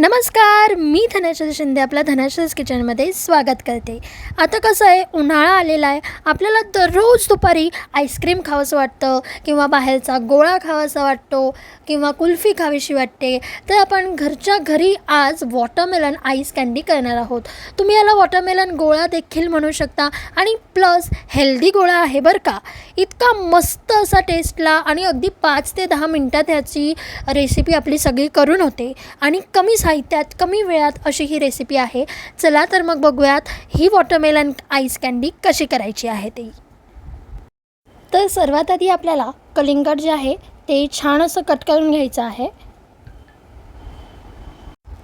नमस्कार मी धनाश्री शिंदे आपल्या धनाशस किचनमध्ये स्वागत करते. आता कसं आहे उन्हाळा आलेला आहे. आपल्याला दररोज दुपारी आईस्क्रीम खावंसं वाटतं किंवा बाहेरचा गोळा खावासा वाटतो किंवा कुल्फी खावीशी वाटते. तर आपण घरच्या घरी आज वॉटरमेलन आईस कँडी करणार आहोत. तुम्ही याला वॉटरमेलन गोळा देखील म्हणू शकता आणि प्लस हेल्दी गोळा आहे बरं का. इतका मस्त असा टेस्टला आणि अगदी पाच ते दहा मिनटात ह्याची रेसिपी आपली सगळी करून होते आणि कमी साहित्यात कमी वेळात अशी ही रेसिपी आहे. चला तर मग बघूयात ही वॉटरमेलन आईस कँडी कशी करायची आहे ती. तर सर्वात आधी आपल्याला कलिंगड जे आहे ते छान असं कट करून घ्यायचं आहे.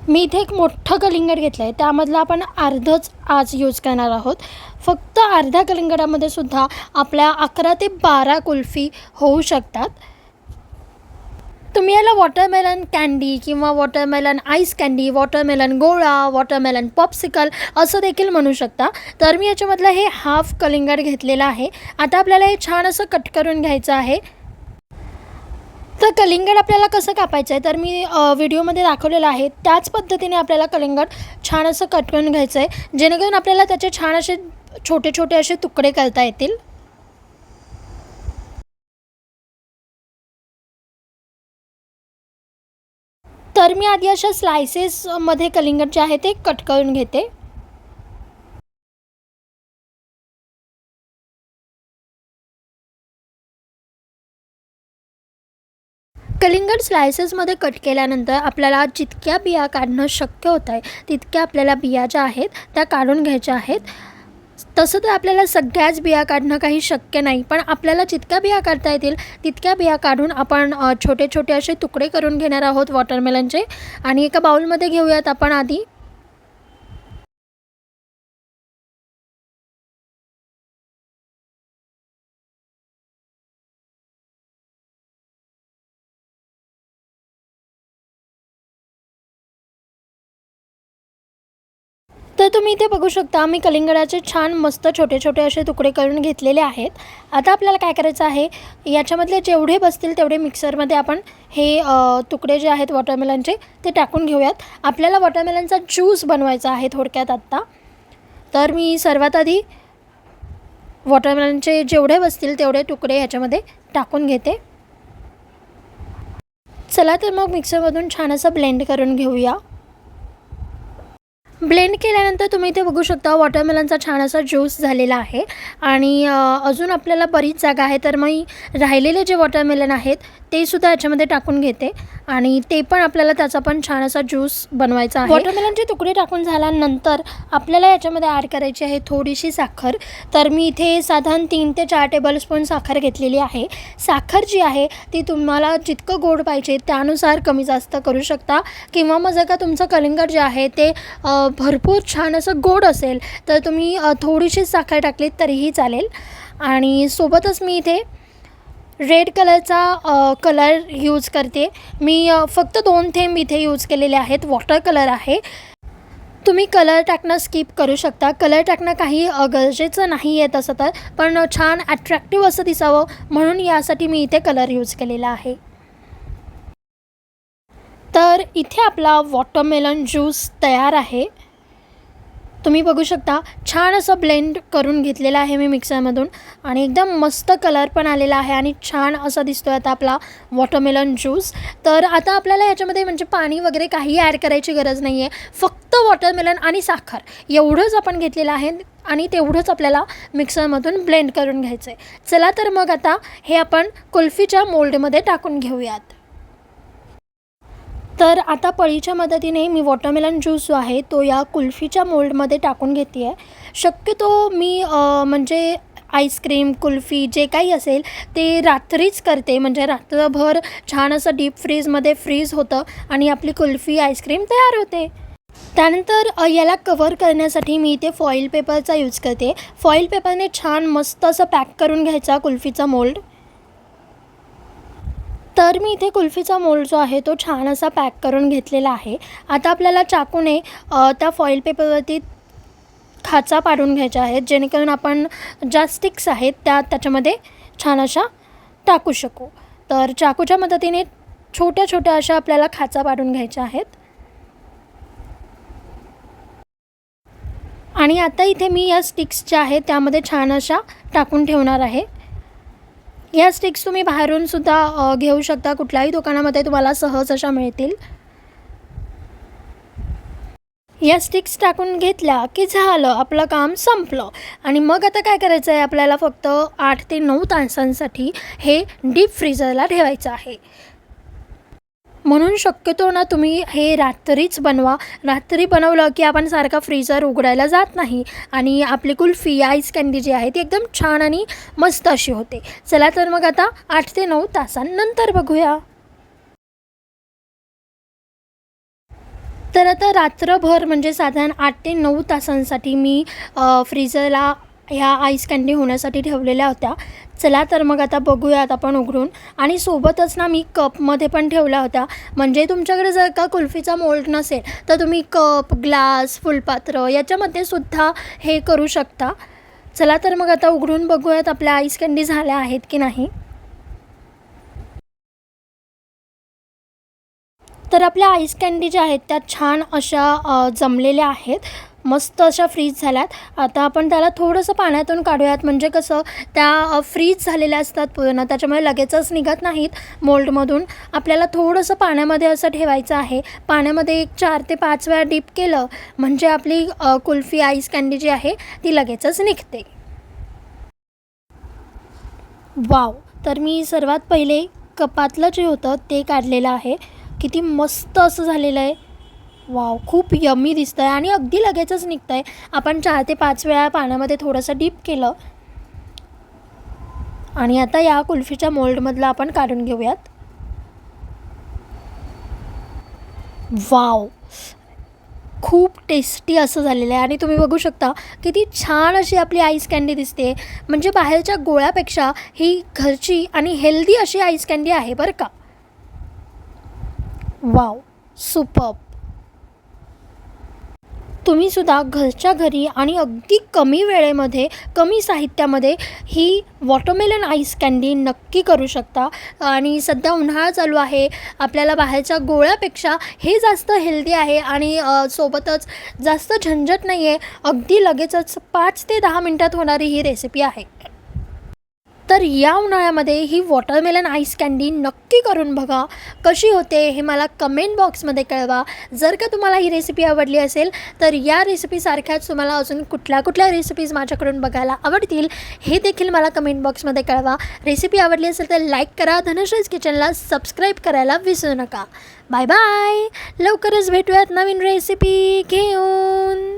मी इथे एक मोठं कलिंगड घेतलं आहे त्यामधलं आपण अर्धच आज यूज करणार आहोत. फक्त अर्ध्या कलिंगडामध्ये सुद्धा आपल्या अकरा ते बारा कुल्फी होऊ शकतात. तुम्ही याला वॉटरमेलन कँडी किंवा वॉटरमेलन आईस कँडी वॉटरमेलन गोळा वॉटरमेलन पॉप्सिकल असं देखील म्हणू शकता. तर मी याच्यामधलं हे हाफ कलिंगड घेतलेलं आहे. आता आपल्याला हे छान असं कट करून घ्यायचं आहे. तर कलिंगड आपल्याला कसं कापायचं आहे? तर मी व्हिडिओमध्ये दाखवलेलं आहे. त्याच पद्धतीने आपल्याला कलिंगड छान असं कट करून घ्यायचं आहे. जेणेकरून आपल्याला त्याचे छान असे छोटे छोटे असे तुकडे करता येतील. तर मी आधी अशा स्लायसेसमध्ये कलिंगड जे आहे ते कट करून घेते. कलिंगड स्लायसेसमध्ये कट केल्यानंतर आपल्याला जितक्या बिया काढणं शक्य होत आहे तितक्या आपल्याला बिया ज्या आहेत त्या काढून घ्यायच्या आहेत. तसं तर आपल्याला सगळ्याच बिया काढणं काही शक्य नाही पण आपल्याला जितक्या बिया काढता येतील तितक्या बिया काढून आपण छोटे छोटे असे तुकडे करून घेणार आहोत वॉटरमेलनचे आणि एका बाउलमध्ये घेऊयात आपण आधी तर तुम्ही इथे बघू शकता मी कलिंगडाचे छान मस्त छोटे छोटे असे तुकडे करून घेतलेले आहेत. आता आपल्याला काय करायचं आहे याच्यामधले जेवढे बसतील तेवढे मिक्सरमध्ये आपण हे तुकडे जे आहेत वॉटरमेलनचे ते टाकून घेऊयात. आपल्याला वॉटरमेलनचा ज्यूस बनवायचा आहे थोडक्यात आत्ता. तर मी सर्वात आधी वॉटरमेलनचे जेवढे बसतील तेवढे तुकडे ह्याच्यामध्ये टाकून घेते. चला तर मग मिक्सरमधून छान असं ब्लेंड करून घेऊया. ब्लेंड केल्यानंतर तुम्ही इथे बघू शकता वॉटरमेलनचा छान असा ज्यूस झालेला आहे. आणि अजून आपल्याला बरीच जागा आहे. तर मी राहिलेले जे वॉटरमेलन आहेत ते सुद्धा याच्यामध्ये टाकून घेते. आणि ते पण आपल्याला त्याचा पण छान असा ज्यूस बनवायचा आहे. वॉटरमेलनचे तुकडे टाकून झाल्यानंतर आपल्याला याच्यामध्ये ॲड करायची आहे थोडीशी साखर. तर मी इथे साधारण तीन ते चार टेबलस्पून साखर घेतलेली आहे. साखर जी आहे ती तुम्हाला जितकं गोड पाहिजे त्यानुसार कमी जास्त करू शकता. किंवा मग जर का तुमचं कलिंगड जे आहे ते भरपूर छान असं गोड असेल तर तुम्ही थोडीशी थोडीशीच साखर टाकलीत तरीही चालेल. आणि सोबतच मी इथे रेड कलरचा कलर यूज करते. मी फक्त दोन थेंब इथे यूज केलेले आहेत. वॉटर कलर आहे. तुम्ही कलर टाकणं स्किप करू शकता. कलर टाकणं काही गरजेचं नाही आहे तसं तर पण छान ॲट्रॅक्टिव्ह असं दिसावं म्हणून यासाठी मी इथे कलर यूज केलेला आहे. तर इथे आपला वॉटरमेलन ज्यूस तयार आहे. तुम्ही बघू शकता छान असं ब्लेंड करून घेतलेलं आहे मी मिक्सरमधून आणि एकदम मस्त कलर पण आलेला आहे आणि छान असा दिसतो आहे आता आपला वॉटरमेलन ज्यूस तर आता आपल्याला याच्यामध्ये म्हणजे पाणी वगैरे काही ॲड करायची गरज नाही आहे फक्त वॉटरमेलन आणि साखर एवढंच आपण घेतलेलं आहे आणि तेवढंच आपल्याला मिक्सरमधून ब्लेंड करून घ्यायचं आहे चला तर मग आता हे आपण कुल्फीच्या मोल्डमध्ये टाकून घेऊयात. तर आता पळीच्या मदतीने मी वॉटरमेलन ज्यूस जो आहे तो या कुल्फीच्या मोल्डमध्ये टाकून घेते आहे शक्यतो मी म्हणजे आईस्क्रीम कुल्फी जे काही असेल ते रात्रीच करते. म्हणजे रात्रभर छान असं डीप फ्रीजमध्ये फ्रीज होतं आणि आपली कुल्फी आईस्क्रीम तयार होते. त्यानंतर याला कवर करण्यासाठी मी इथे फॉईल पेपरचा यूज करते. फॉईल पेपरने छान मस्त असं पॅक करून घ्यायचा कुल्फीचा मोल्ड तर मी इथे कुल्फीचा मोल्ड जो आहे तो छान असा पॅक करून घेतलेला आहे. आता आपल्याला चाकूने त्या फॉईल पेपरवरती खाचा पाडून घ्यायच्या आहेत जेणेकरून आपण ज्या स्टिक्स आहेत त्या त्याच्यामध्ये छान अशा टाकू शकू. तर चाकूच्या मदतीने छोट्या छोट्या अशा आपल्याला खाचा पाडून घ्यायच्या आहेत. आणि आता इथे मी या स्टिक्स ज्या आहेत त्यामध्ये छान अशा टाकून ठेवणार आहे. या स्टिक्स तुम्ही बाहेरूनसुद्धा घेऊ शकता. कुठल्याही दुकानामध्ये तुम्हाला सहज अशा मिळतील. या स्टिक्स टाकून घेतल्या की झालं आपलं काम संपलं. आणि मग आता काय करायचं आहे आपल्याला फक्त आठ ते नऊ तासांसाठी हे डीप फ्रीजरला ठेवायचं आहे. म्हणून शक्यतो ना तुम्ही हे रात्रीच बनवा. रात्री बनवलं की आपण सारखा फ्रीजर उघडायला जात नाही. आणि आपली कुल्फी आईस कँडी जी आहे ती एकदम छान आणि मस्त अशी होते. चला तर मग आता आठ ते नऊ तासांनंतर बघूया. तर आता रात्रभर म्हणजे साधारण आठ ते नऊ तासांसाठी मी फ्रीजरला ह्या आईस कँडी होण्यासाठी ठेवलेल्या होत्या. चला तर मग आता बघूयात आपण उघडून. आणि सोबतच ना मी कपमध्ये पण ठेवल्या होत्या. म्हणजे तुमच्याकडे जर का कुल्फीचा मोल्ड नसेल तर तुम्ही कप ग्लास फुलपात्र याच्यामध्ये सुद्धा हे करू शकता. चला तर मग आता उघडून बघूयात आपल्या आईस कँडी झाल्या आहेत की नाही. तर आपल्या आईस कँडी ज्या आहेत त्या छान अशा जमलेल्या आहेत. मस्त अशा फ्रीज झाल्यात. आता आपण त्याला थोडंसं पाण्यातून काढूयात. म्हणजे कसं त्या फ्रीज झालेल्या असतात पूर्ण. त्याच्यामुळे लगेचच निघत नाहीत मोल्डमधून आपल्याला थोडंसं पाण्यामध्ये असं ठेवायचं आहे. पाण्यामध्ये एक चार ते पाच वेळा डीप केलं म्हणजे आपली कुल्फी आईस कँडी जी आहे ती लगेचच निघते. वाव! तर मी सर्वात पहिले कपातलं जे होतं ते काढलेलं आहे. किती मस्त असं झालेलं आहे. वाव खूप यमी दिसतं आहे आणि अगदी लगेचच निघतं आहे आपण चार ते पाच वेळा पाण्यामध्ये थोडंसं डीप केलं. आणि आता या कुल्फीच्या मोल्डमधलं आपण काढून घेऊयात. वाव खूप टेस्टी असं झालेलं आहे. आणि तुम्ही बघू शकता किती छान अशी आपली आईस कँडी दिसते. म्हणजे बाहेरच्या गोळ्यापेक्षा ही घरची आणि हेल्दी अशी आईस कँडी आहे बरं का? वाव सुपर्ब तुम्हीसुद्धा घरच्या घरी आणि अगदी कमी वेळेमध्ये कमी साहित्यामध्ये ही वॉटरमेलन आईस कँडी नक्की करू शकता. आणि सध्या उन्हाळा चालू आहे. आपल्याला बाहेरच्या गोळ्यापेक्षा हे जास्त हेल्दी आहे आणि सोबतच जास्त झंझट नाही आहे अगदी लगेचच पाच ते दहा मिनटात होणारी ही रेसिपी आहे. तर या उन्हाळ्यामध्ये ही वॉटरमेलन आईस कँडी नक्की करून बघा. कशी होते हे मला कमेंट बॉक्समध्ये कळवा. जर का तुम्हाला ही रेसिपी आवडली असेल तर या रेसिपीसारख्याच तुम्हाला अजून कुठल्या कुठल्या रेसिपीज माझ्याकडून बघायला आवडतील हे देखील मला कमेंट बॉक्समध्ये कळवा. रेसिपी आवडली असेल तर लाईक करा. धनश्रीज किचनला सबस्क्राईब करायला विसरू नका. बाय बाय लवकरच भेटूयात नवीन रेसिपी घेऊन.